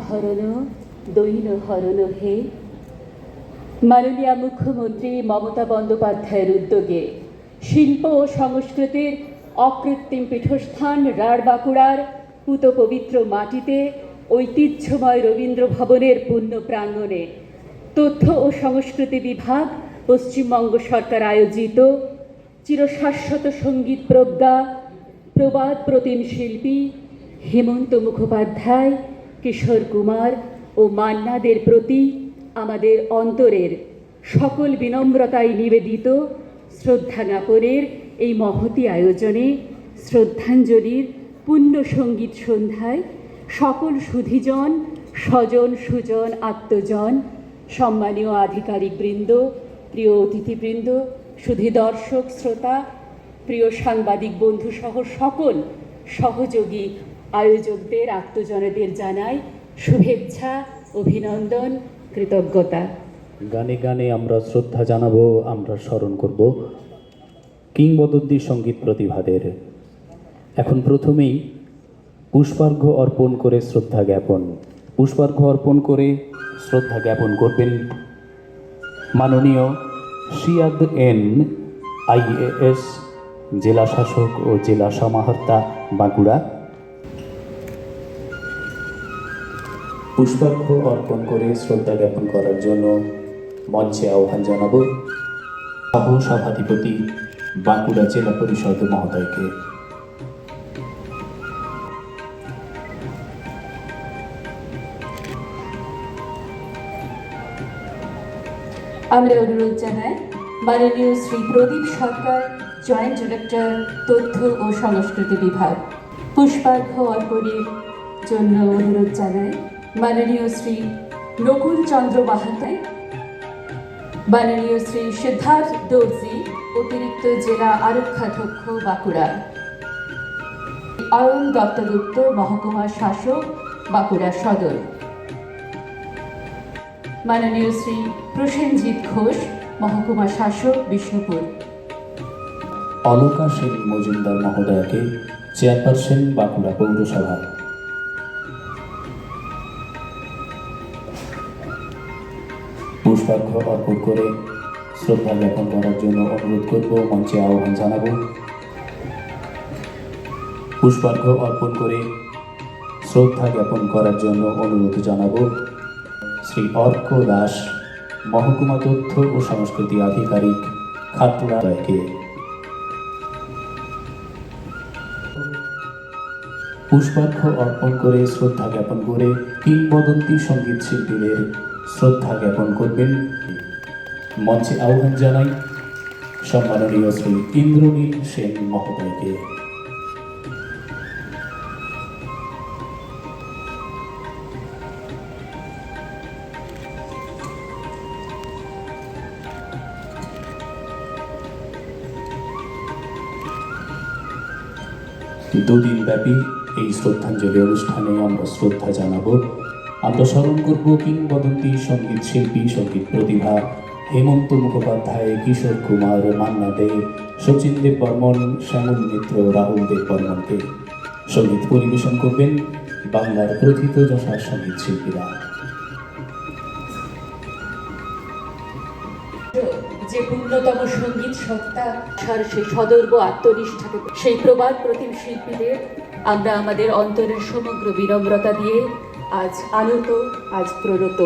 হরণ দৈন হরণ হে মাননীয় মুখ্যমন্ত্রী মমতা বন্দ্যোপাধ্যায়ের উদ্যোগে শিল্প ও সংস্কৃতির অকৃত্রিম পীঠস্থান রাঢ় বাঁকুড়ার পুত পবিত্র মাটিতে ঐতিহ্যময় রবীন্দ্র ভবনের পূর্ণ প্রাঙ্গণে তথ্য ও সংস্কৃতি বিভাগ পশ্চিমবঙ্গ সরকার আয়োজিত চিরশাশ্বত সংগীত প্রজ্ঞা প্রবাদ প্রতিম শিল্পী হেমন্ত মুখোপাধ্যায় কিশোর কুমার ও মান্নাদের প্রতি আমাদের অন্তরের সকল বিনম্রতায় নিবেদিত শ্রদ্ধা জ্ঞাপনের এই মহতি আয়োজনে শ্রদ্ধাঞ্জলির পুণ্য সংগীত সন্ধ্যায় সকল সুধীজন, স্বজন, সুজন, আত্মজন, সম্মানীয় আধিকারিকবৃন্দ, প্রিয় অতিথিবৃন্দ, সুধী দর্শক, শ্রোতা, প্রিয় সাংবাদিক বন্ধুসহ সকল সহযোগী আয়োজকদের, আত্মজনদের জানাই শুভেচ্ছা, অভিনন্দন, কৃতজ্ঞতা। গানে গানে আমরা শ্রদ্ধা জানাব, আমরা স্মরণ করব কিংবদন্তি সংগীত প্রতিভাদের। এখন প্রথমেই পুষ্পার্ঘ্য অর্পণ করে শ্রদ্ধা জ্ঞাপন। পুষ্পার্ঘ্য অর্পণ করে শ্রদ্ধা জ্ঞাপন করবেন মাননীয় সিয়াদ এন আইএএস জেলা শাসক ও জেলা সমাহর্তা বাঁকুড়া। পুষ্পার্ঘ্য অর্পণ করে শ্রদ্ধা জ্ঞাপন করার জন্য মঞ্চে আহ্বান জানাব সহ সভাধিপতি বাঁকুড়া জেলা পরিষদ মহোদয়কে। আমরা অনুরোধ জানাই মাননীয় শ্রী প্রদীপ সরকার, জয়েন্ট ডিরেক্টর, তথ্য ও সংস্কৃতি বিভাগ পুষ্পার্ঘ্য অর্পণের জন্য অনুরোধ জানাই। মাননীয় শ্রী নকুল চন্দ্র মাহাতাই মাননীয় শ্রী সিদ্ধার্থ দর্জি, অতিরিক্ত জেলা আরক্ষাধ্যক্ষ বাঁকুড়া অয়ন দত্তগুপ্ত মহকুমা শাসক বাঁকুড়া সদর। মাননীয় শ্রী প্রসেনজিৎ ঘোষ, মহকুমা শাসক বিষ্ণুপুর। অলকা সেন মজুমদার মহোদয়াকে চেয়ারপারসন বাঁকুড়া পৌরসভা। পুষ্পার্ঘ্য অর্পণ করে শ্রদ্ধা জ্ঞাপন করার জন্য অনুরোধ করব, মঞ্চে আহ্বান জানাব। পুষ্পার্ঘ্য অর্পণ করে শ্রদ্ধা জ্ঞাপন করার জন্য অনুরোধ জানাব। শ্রী অর্ক দাস, মহকুমা তথ্য ও সংস্কৃতি আধিকারিক খাটুড়া রায়কে পুষ্পার্ঘ্য অর্পণ করে শ্রদ্ধা জ্ঞাপন করে কিংবদন্তি সংগীত শিল্পীদের শ্রদ্ধা জ্ঞাপন করবেন। মঞ্চে আহ্বান জানাই সম্মাননীয় শ্রী ইন্দ্রনীল সেন মহোদয়কে। দুদিন ব্যাপী এই শ্রদ্ধাঞ্জলি অনুষ্ঠানে আমরা শ্রদ্ধা জানাব। আমরা স্মরণ করব কিংবদন্তি সংগীত শিল্পী, সংগীত প্রতিভা হেমন্ত মুখোপাধ্যায়, কিশোর কুমার, মান্না দে শচীন দেব বর্মন, শ্যামল মিত্র, রাহুল দেব বর্মনকে। সংগীত পরিবেশন করবেন বাংলার প্রথিত যশা সংগীত শিল্পীরা। যে পূর্ণতম সংগীত সত্তা সার সেই সদর্ব আত্মনিষ্ঠাকে সেই প্রবাদ প্রতিম শিল্পীদের আমরা আমাদের অন্তরের সমগ্র বিনম্রতা দিয়ে আজ আনত আজ প্রণত।